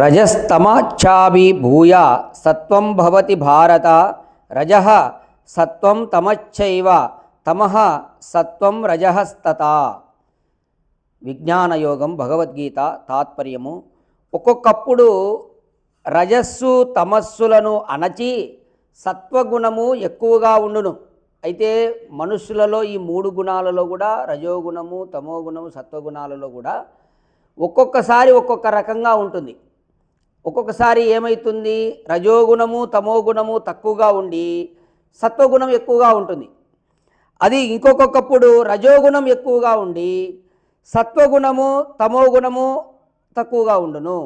రజస్తమచ్చాభి భూయ సత్వం భవతి భారత రజ సత్వం తమచ్చైవ తమః సత్వం రజస్తత విజ్ఞానయోగం భగవద్గీత తాత్పర్యము. ఒక్కొక్కప్పుడు రజస్సు తమస్సులను అణచి సత్వగుణము ఎక్కువగా ఉండును. అయితే మనుషులలో ఈ మూడు గుణాలలో కూడా రజోగుణము తమోగుణము సత్వగుణాలలో కూడా ఒక్కొక్కసారి ఒక్కొక్క రకంగా ఉంటుంది. ఒక్కొక్కసారి ఏమవుతుంది రజోగుణము తమోగుణము తక్కువగా ఉండి సత్వగుణం ఎక్కువగా ఉంటుంది. అది ఇంకొకప్పుడు రజోగుణం ఎక్కువగా ఉండి సత్వగుణము తమోగుణము తక్కువగా ఉండును.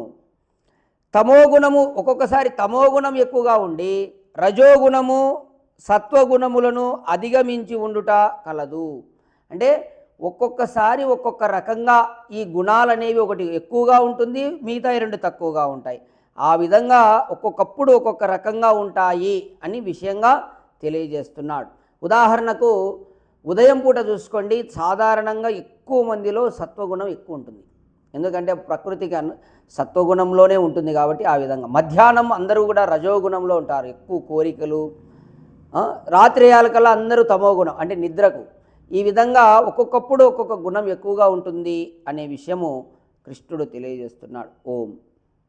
తమోగుణము ఒక్కొక్కసారి తమోగుణం ఎక్కువగా ఉండి రజోగుణము సత్వగుణములను అధిగమించి ఉండుట కలదు. అంటే ఒక్కొక్కసారి ఒక్కొక్క రకంగా ఈ గుణాలు అనేవి ఒకటి ఎక్కువగా ఉంటుంది మిగతా రెండు తక్కువగా ఉంటాయి. ఆ విధంగా ఒక్కొక్కప్పుడు ఒక్కొక్క రకంగా ఉంటాయి అని విషయంగా తెలియజేస్తున్నాడు. ఉదాహరణకు ఉదయం పూట చూసుకోండి సాధారణంగా ఎక్కువ మందిలో సత్వగుణం ఎక్కువ ఉంటుంది. ఎందుకంటే ప్రకృతికి అను సత్వగుణంలోనే ఉంటుంది కాబట్టి ఆ విధంగా. మధ్యాహ్నం అందరూ కూడా రజోగుణంలో ఉంటారు ఎక్కువ కోరికలు ఆ, రాత్రి అయ్యాలకల్లా అందరూ తమో గుణం అంటే నిద్రకు. ఈ విధంగా ఒక్కొక్కప్పుడు ఒక్కొక్క గుణం ఎక్కువగా ఉంటుంది అనే విషయము కృష్ణుడు తెలియజేస్తున్నాడు. ఓం.